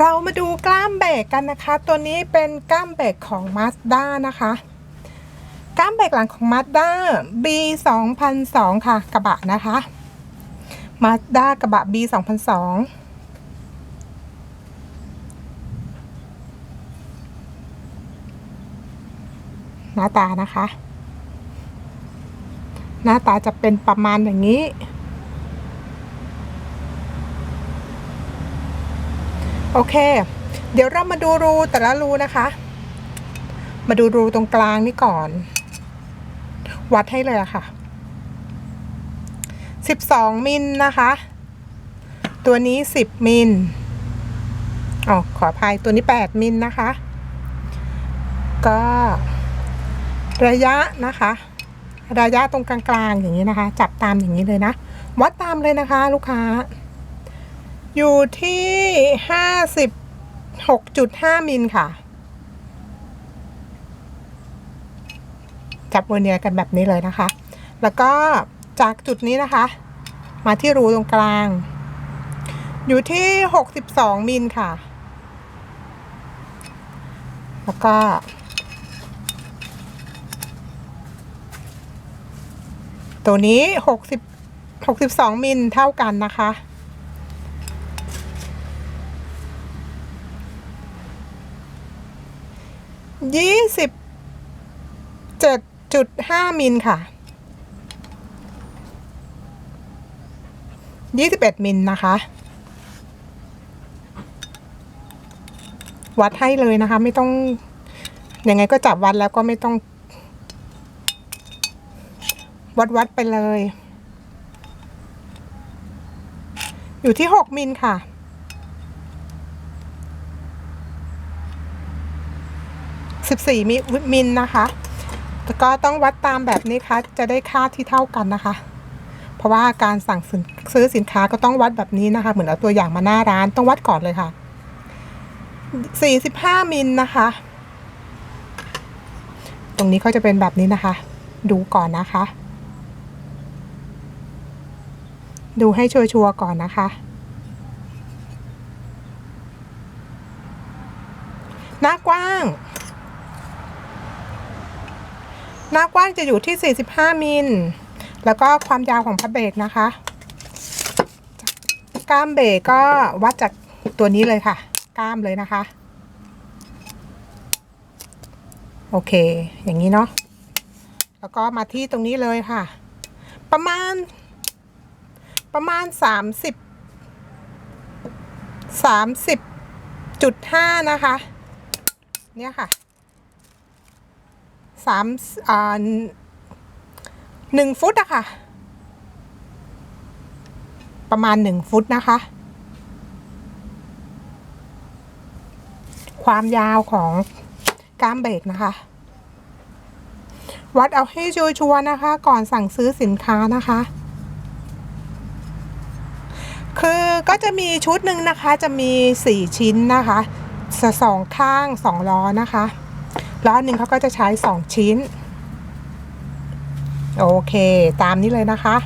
เรามาดูกล้ามเบรกกันนะคะ ตัวนี้เป็นกล้ามเบรกของ Mazda นะคะ กล้ามเบรกหลังของ Mazda B 2 0 0ค่ะ กระบะนะคะ Mazda กระบะ B 2 0 0หน้าตานะคะ หน้าตาจะเป็นประมาณอย่างนี้ โอเค เดี๋ยวเรามาดูรูแต่ละรูนะคะ มาดูรูตรงกลางนี่ก่อน วัดให้เลยอะค่ะ 12 มิลนะคะ ตัวนี้ 10 มิลอ๋อขออภัยตัวนี้ 8 มิลนะคะ ก็ระยะนะคะ ระยะตรงกลางๆอย่างนี้นะคะ จับตามอย่างนี้เลยนะ วัดตามเลยนะคะ ลูกค้า อยู่ที่ห้าสิบหกจุดห้ามิลค่ะ จับเวอร์เนียกันแบบนี้เลยนะคะ แล้วก็จากจุดนี้นะคะ มาที่รูตรงกลาง อยู่ที่หกสิบสองมิลค่ะ แล้วก็ตัวนี้หกสิบหกสิบสองมิลเท่ากันนะคะ ยี่สิบเจ็ดจุดห้ามิลค่ะยี่สิบเอ็ดมิลนะคะ วัดให้เลยนะคะ ไม่ต้อง ยังไงก็จับวัดแล้วก็ไม่ต้อง วัดวัดไปเลย อยู่ที่หกมิลค่ะ 14มิมิลนะคะแล้วก็ต้องวัดตามแบบนี้ค่ะจะได้ค่าที่เท่ากันนะคะ เพราะว่าการสั่งซื้อสินค้าก็ต้องวัดแบบนี้นะคะ เหมือนเอาตัวอย่างมาหน้าร้านต้องวัดก่อนเลยค่ะ 45มิลนะคะ ตรงนี้ก็จะเป็นแบบนี้นะคะ ดูก่อนนะคะ ดูให้ชัวร์ๆก่อนนะคะหน้ากว้าง หน้ากว้างจะอยู่ที่ 45 มิล แล้วก็ความยาวของพระเบรกนะคะกล้ามเบรกก็วัดจากตัวนี้เลยค่ะกล้ามเลยนะคะ โอเค อย่างนี้เนาะแล้วก็มาที่ตรงนี้เลยค่ะ ประมาณ ประมาณ 30 30จุดห้านะคะ เนี่ยค่ะ สามอ่าหนึ่งฟุตอะค่ะ ประมาณหนึ่งฟุตนะคะ ความยาวของก้ามเบรกนะคะ วัดเอาให้ชัวร์ๆนะคะ ก่อนสั่งซื้อสินค้านะคะ คือก็จะมีชุดหนึ่งนะคะ จะมีสี่ชิ้นนะคะสองข้างสองล้อนะคะ ล้อหนึ่งเขาก็จะใช้สองชิ้น โอเค ตามนี้เลยนะคะ